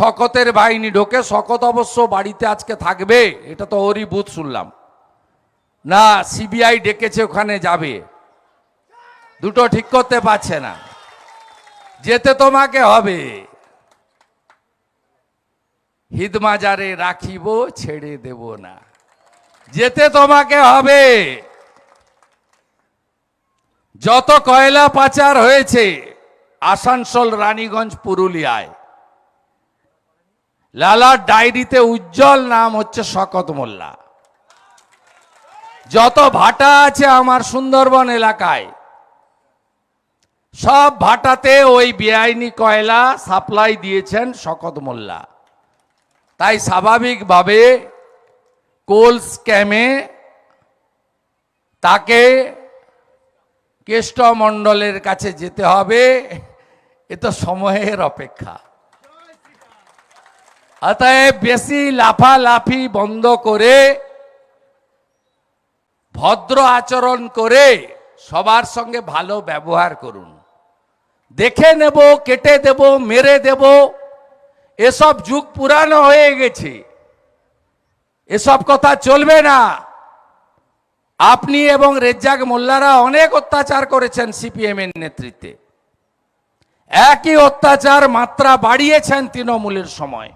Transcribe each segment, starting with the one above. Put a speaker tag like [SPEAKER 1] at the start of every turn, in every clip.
[SPEAKER 1] শকতের বাহিনী ঢোকে, শকত অবশ্য বাড়িতে আজকে থাকবে, এটা তো ওরই বুথ শুনলাম। না, সিবিআই ডেকেছে, ওখানে যাবে। দুটো ঠিক করতে পারছে না। যেতে তোমাকে হবে। হিদমাজারে রাখিব, ছেড়ে দেব না। যেতে তোমাকে হবে। যত কয়লা পাচার হয়েছে, আসানসোল, রানীগঞ্জ, পুরুলিয়ায় লালার ডায়েরিতে উজ্জ্বল নাম হচ্ছে শকত মোল্লা। যত ভাটা আছে আমার সুন্দরবন এলাকায়, সব ভাটাতে ওই বেআইনি কয়লা সাপ্লাই দিয়েছেন শকত মোল্লা। তাই স্বাভাবিকভাবে কোল স্ক্যামে তাকে কেষ্টমণ্ডলের কাছে যেতে হবে, এ তো সময়ের অপেক্ষা। অতএব বেশি লাফালাফি বন্ধ করে, ভদ্র আচরণ করে সবার সঙ্গে ভালো ব্যবহার করুন। দেখে নেব, কেটে দেব, মেরে দেব, এসব যুগ পুরানো হয়ে গেছে। এসব কথা চলবে না। আপনি এবং রেজ্জাক মোল্লারা অনেক অত্যাচার করেছেন সিপিএম এর নেতৃত্বে। একই অত্যাচার মাত্রা বাড়িয়েছেন তৃণমূলের সময়।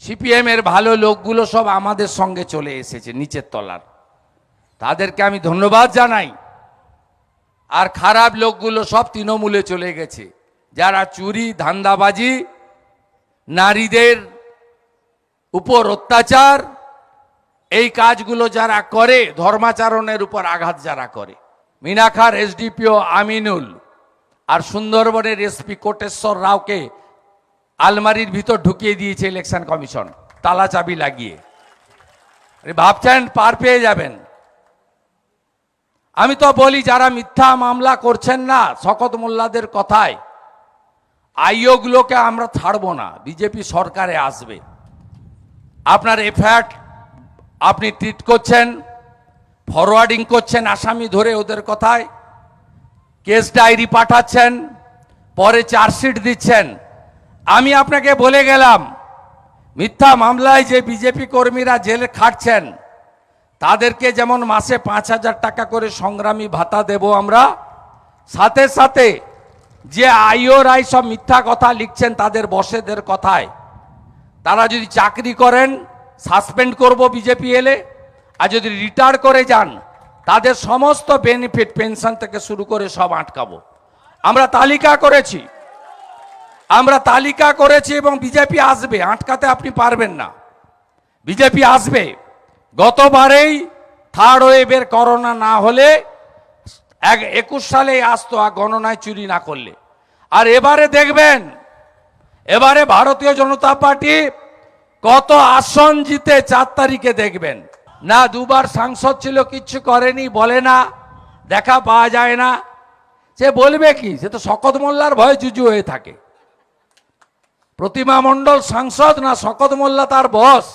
[SPEAKER 1] সিপিএম এর ভালো লোকগুলো সব আমাদের সঙ্গে চলে এসেছে নিচের তলার। তাদেরকে আমি ধন্যবাদ জানাই। আর খারাপ লোকগুলো সব তৃণমূলে চলে গেছে। যারা চুরি, ধান্দাবাজি, নারীদের উপর অত্যাচার, এই কাজগুলো যারা করে, ধর্মাচরণের উপর আঘাত যারা করে। মিনাখার এসডিপিও আমিনুল আর সুন্দরবনের এসপি কোটেশ্বর রাওকে আলমারির ভিতর ঢুকিয়ে দিয়েছে ইলেকশন কমিশন, তালা চাবি লাগিয়ে। ভাবছেন পার পেয়ে যাবেন। আমি তো বলি, যারা মিথ্যা মামলা করছেন না, শকত মোল্লাদের কথায়, আইওগুলোকে আমরা ছাড়বো না, বিজেপি সরকারে আসবে। আপনার এফআইআর আপনি ট্রিট করছেন, ফরওয়ার্ডিং করছেন আসামি ধরে ওদের কথায়, কেস ডায়েরি পাঠাচ্ছেন, পরে চার্জশিট দিচ্ছেন। আমি আপনাকে বলে গেলাম, মিথ্যা মামলায় যে বিজেপি কর্মীরা জেলে খাটছেন, তাদেরকে যেমন মাসে পাঁচ হাজার টাকা করে সংগ্রামী ভাতা দেব আমরা, সাথে সাথে যে আইওরাই সব মিথ্যা কথা লিখছেন তাদের বসেদের কথায়, তারা যদি চাকরি করেন, সাসপেন্ড করব বিজেপি এলে, আর যদি রিটায়ার করে যান, তাদের সমস্ত বেনিফিট পেনশন থেকে শুরু করে সব আটকাবো। আমরা তালিকা করেছি আমরা তালিকা করেছি এবং বিজেপি আসবে, আটকাতে আপনি পারবেন না। বিজেপি আসবে। গতবারেই থার্ড ওয়েভের করোনা না হলে, এক, একুশ সালে আসতো, আর গণনায় চুরি না করলে। আর এবারে দেখবেন, এবারে ভারতীয় জনতা পার্টি কত আসন জিতে চার তারিখে দেখবেন। না, দুবার সাংসদ ছিল, কিচ্ছু করেনি, বলে না, দেখা পাওয়া যায় না। সে বলবে কি, সে তো শকত মোল্লার ভয়ে জুজু হয়ে থাকে। প্রতিমা মণ্ডল সাংসদ না শকত মোল্লা তার বস?